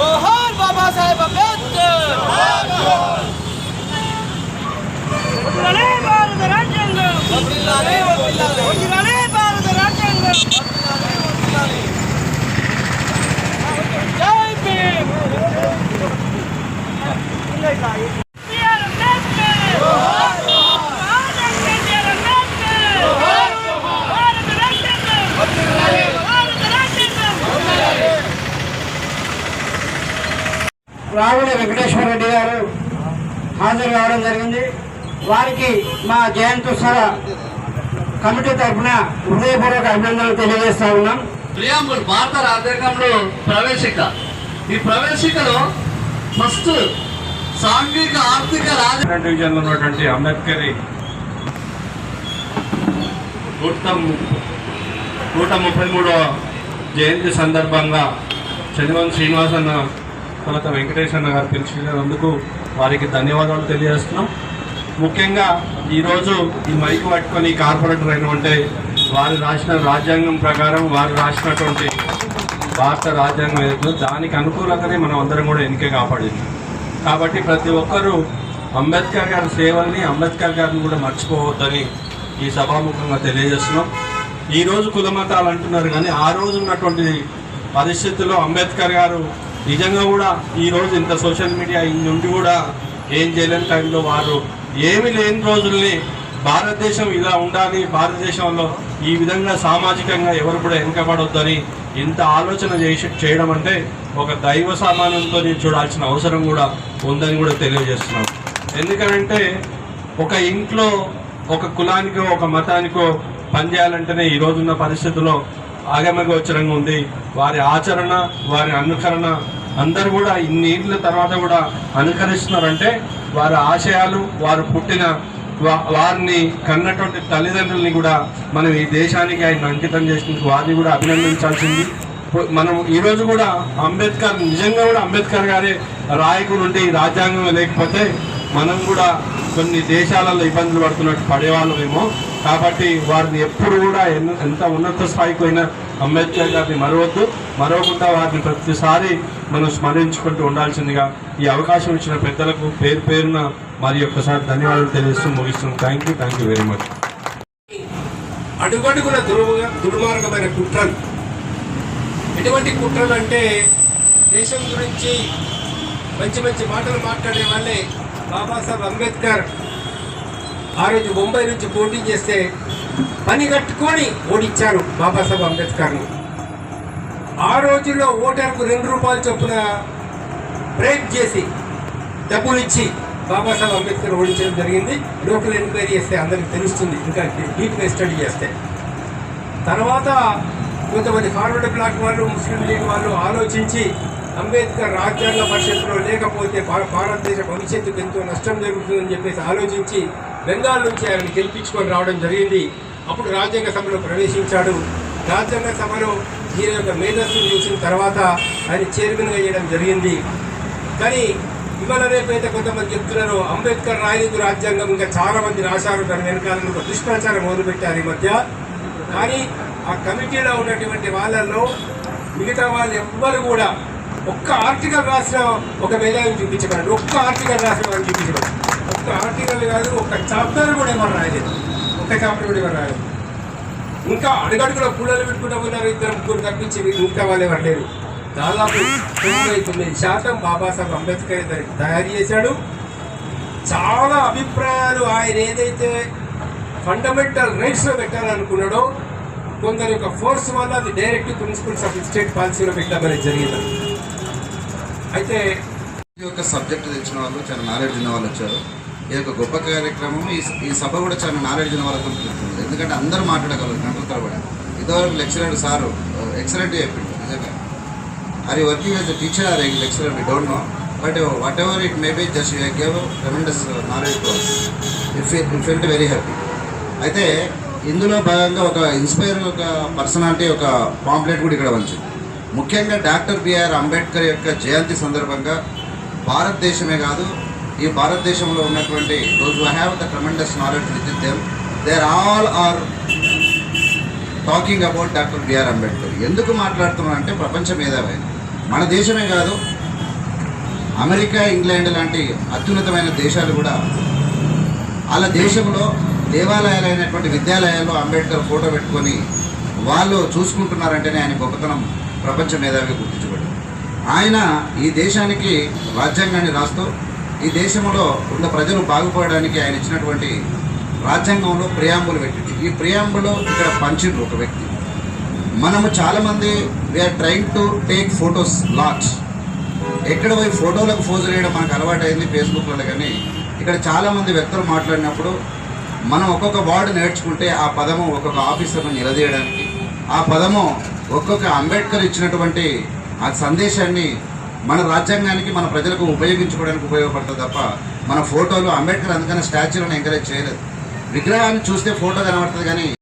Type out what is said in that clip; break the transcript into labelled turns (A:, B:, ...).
A: జోహార్ బాబాసాహెబ్ అంబేద్కర్
B: వదిలాలే భారత రాజ్యాంగం
A: వర్ధిల్లాలి, వర్ధిల్లాలి.
B: వదిలాలే భారత రాజ్యాంగం
A: జై భీమ్
B: బిఆర్ అంబేద్కర్ భారత బిఆర్ అంబేద్కర్ భారత రాజ్యాంగం భారత రాజ్యాంగం
C: రావుల వెంకటేశ్వర రెడ్డి గారు హాజరు కావడం జరిగింది. వారికి మా జయంత్యుత్సవ కమిటీ తరఫున హృదయపూర్వక అభినందనలు తెలియజేస్తా ఉన్నాం.
D: ప్రియాంబుల్ భారత రాజ్యాంగంలో ప్రవేశిక. ఈ ప్రవేశికలో ఫస్ట్ సాంఘిక ఆర్థిక రాజ
E: డివిజన్లో ఉన్నటువంటి అంబేద్కర్ నూట నూట ముప్పై మూడవ జయంతి సందర్భంగా చంద్రబాబు శ్రీనివాస్ తర్వాత వెంకటేష్ అన్న గారు పిలిచినందుకు వారికి ధన్యవాదాలు తెలియజేస్తున్నాం. ముఖ్యంగా ఈరోజు ఈ మైక్ పట్టుకొని కార్పొరేటర్ అయినటువంటి వారు రాసిన రాజ్యాంగం ప్రకారం వారు రాసినటువంటి భారత రాజ్యాంగం ఏదో దానికి అనుకూలంగానే మనం అందరం కూడా ఎన్నిక కాపాడింది. కాబట్టి ప్రతి ఒక్కరూ అంబేద్కర్ గారి సేవల్ని అంబేద్కర్ గారిని కూడా మర్చిపోవద్దని ఈ సభాముఖంగా తెలియజేస్తున్నాం. ఈరోజు కులమతాలు అంటున్నారు కానీ ఆ రోజు ఉన్నటువంటి పరిస్థితుల్లో అంబేద్కర్ గారు నిజంగా కూడా ఈరోజు ఇంత సోషల్ మీడియా నుండి కూడా ఏం చేయలేని టైంలో వారు ఏమి లేని రోజుల్ని భారతదేశం ఇలా ఉండాలి భారతదేశంలో ఈ విధంగా సామాజికంగా ఎవరు కూడా వెనుకబడొద్దని ఇంత ఆలోచన చేసి చేయడం అంటే ఒక దైవ సమానంతో చూడాల్సిన అవసరం కూడా ఉందని కూడా తెలియజేస్తున్నాం. ఎందుకంటే ఒక ఇంట్లో ఒక కులానికో ఒక మతానికో పనిచేయాలంటేనే ఈ రోజున్న పరిస్థితుల్లో ఆగమగోచరంగా ఉంది. వారి ఆచరణ వారి అనుకరణ అందరూ కూడా ఇన్ని తర్వాత కూడా అనుకరిస్తున్నారంటే వారి ఆశయాలు వారు పుట్టిన వారిని కన్నటువంటి తల్లిదండ్రుల్ని కూడా మనం ఈ దేశానికి ఆయన అంకితం చేసినందుకు వారిని కూడా అభినందించాల్సింది. మనం ఈ రోజు కూడా అంబేద్కర్ నిజంగా కూడా అంబేద్కర్ గారే రాయకుడు ఉంటే ఈ రాజ్యాంగం లేకపోతే మనం కూడా కొన్ని దేశాలలో ఇబ్బందులు పడుతున్నట్టు పడేవాళ్ళమేమో. కాబట్టి వారిని ఎప్పుడు కూడా ఎంత ఉన్నత స్థాయికి పోయినా అంబేద్కర్ గారిని మరవద్దు. మరవకుండా వారిని ప్రతిసారి మనం స్మరించుకుంటూ ఉండాల్సిందిగా ఈ అవకాశం ఇచ్చిన పెద్దలకు పేరు పేరున మరి ఒక్కసారి ధన్యవాదాలు తెలియజేస్తూ ముగిస్తున్నాం. Thank you thank you very much
F: అడుగడుగున దుర్మ దుర్మార్గమైన కుట్రలు. ఎటువంటి కుట్రలు అంటే దేశం గురించి మంచి మంచి మాటలు మాట్లాడే వాళ్ళే బాబాసాహెబ్ అంబేద్కర్. ఆ రోజు ముంబై నుంచి పోటీ చేస్తే పని కట్టుకొని ఓడించారు బాబాసాహెబ్ అంబేద్కర్ను. ఆ రోజుల్లో ఓటర్కు రెండు రూపాయలు చొప్పున బ్రేక్ చేసి డబ్బులు ఇచ్చి బాబాసాహెబ్ అంబేద్కర్ ఓడించడం జరిగింది. లోకల్ ఎంక్వైరీ చేస్తే అందరికి తెలుస్తుంది. ఇంకా డీప్గా స్టడీ చేస్తే. తర్వాత కొంతమంది ఫార్వర్డ్ బ్లాక్ వాళ్ళు ముస్లిం లీగ్ వాళ్ళు ఆలోచించి అంబేద్కర్ రాజ్యాంగ పరిషత్తులో లేకపోతే భారతదేశ భవిష్యత్తుకు ఎంతో నష్టం జరుగుతుందని చెప్పేసి ఆలోచించి బెంగాల్ నుంచి ఆయన గెలిపించుకొని రావడం జరిగింది. అప్పుడు రాజ్యాంగ సభలో ప్రవేశించాడు. రాజ్యాంగ సభలో ఈయన యొక్క మేధస్సును చూసిన తర్వాత ఆయన చైర్మన్గా చేయడం జరిగింది. కానీ ఇవాళ రేపైతే కొంతమంది చెప్తున్నారు అంబేద్కర్ రాయలేదు రాజ్యాంగం ఇంకా చాలా మంది రాశారు. దాని వెనకాల ఒక దుష్ప్రచారం మొదలుపెట్టారు ఈ మధ్య. కానీ ఆ కమిటీలో ఉన్నటువంటి వాళ్ళల్లో మిగతా వాళ్ళు ఎవ్వరు కూడా ఒక్క ఆర్టికల్ రాసిన ఒక మేధావిని చూపించగలరు ఒక్క ఆర్టికల్ రాసిన వాళ్ళని చూపించగలరు ఒక్క ఆర్టికల్ కాదు ఒక్క చాప్టర్ కూడా ఏమన్నా రాయలేదు. ఒక్క చాప్టర్ కూడా ఏమన్నా రాయలేదు. ఇంకా అడుగడుగులో కూలలు పెట్టుకుంటూ ఉన్నారు ఇద్దరు ముగ్గురు తప్పించి మిగతా వాళ్ళు ఎవరు లేరు దాదాపు తొంభై తొమ్మిది శాతం బాబాసాహెబ్ అంబేద్కర్ తయారు చేశాడు. చాలా అభిప్రాయాలు ఆయన ఏదైతే ఫండమెంటల్ రైట్స్లో పెట్టాలనుకున్నాడో కొందరి యొక్క ఫోర్స్ వల్ల అది డైరెక్ట్ ప్రిన్సిపల్స్ ఆఫ్ స్టేట్ పాలసీలో పెట్టడం జరిగింది. అయితే
G: ఈ యొక్క సబ్జెక్ట్ తెచ్చిన వాళ్ళు చాలా నాలెడ్జ్ ఉన్న వాళ్ళు వచ్చారు. ఈ యొక్క గొప్ప కార్యక్రమం. ఈ ఈ సభ కూడా చాలా నాలెడ్జ్ ఉన్న వాళ్ళతో జరుగుతుంది ఎందుకంటే అందరూ మాట్లాడగలరు గంటల తరబడి. ఇదివరకు లెక్చరర్ సారు ఎక్సలెంట్ చెప్పిండు. నిజంగా are working as a teacher or lecturer we don't know. But whatever it may be just you gave tremendous knowledge to if it felt very happy అయితే ఇందులో భాగంగా ఒక ఇన్స్పైర్ ఒక పర్సనాలిటీ ఒక pamphlet కూడా ఇక్కడ వచ్చింది ముఖ్యంగా డాక్టర్ బిఆర్ అంబేద్కర్ యొక్క జయంతి సందర్భంగా భారతదేశమే కాదు ఈ భారతదేశంలో ఉన్నటువంటి రోజు have the tremendous knowledge with them there all are talking about doctor BR Ambedkar ఎందుకు మాట్లాడుతున్నాం అంటే ప్రపంచ మేధావి మన దేశమే కాదు అమెరికా ఇంగ్లాండ్ లాంటి అత్యున్నతమైన దేశాలు కూడా వాళ్ళ దేశంలో దేవాలయాలైనటువంటి విద్యాలయాల్లో అంబేద్కర్ ఫోటో పెట్టుకొని వాళ్ళు చూసుకుంటున్నారంటేనే ఆయన గొప్పతనం ప్రపంచ మేధావిగా గుర్తించబడింది. ఆయన ఈ దేశానికి రాజ్యాంగాన్ని రాస్తూ ఈ దేశంలో ఉన్న ప్రజలు బాగుపడడానికి ఆయన ఇచ్చినటువంటి రాజ్యాంగంలో ప్రియాంబులు పెట్టింది. ఈ ప్రియాంబులో ఇక్కడ పంచిండ్రు ఒక వ్యక్తి. మనము చాలామంది we are trying to take photos lots ఎక్కడ పోయి ఫోటోలకు ఫోజు చేయడం మనకు అలవాటైంది ఫేస్బుక్లో కానీ ఇక్కడ చాలామంది వ్యక్తులు మాట్లాడినప్పుడు మనం ఒక్కొక్క వర్డ్ నేర్చుకుంటే ఆ పదము ఒక్కొక్క ఆఫీసర్ను నిలదీయడానికి ఆ పదము ఒక్కొక్క అంబేద్కర్ ఇచ్చినటువంటి ఆ సందేశాన్ని మన రాజ్యాంగానికి మన ప్రజలకు ఉపయోగించుకోవడానికి ఉపయోగపడుతుంది తప్ప మన ఫోటోలు అంబేద్కర్ అందుకని స్టాచ్యూలను ఎంకరేజ్ చేయలేదు. విగ్రహాన్ని చూస్తే ఫోటో కనబడుతుంది కానీ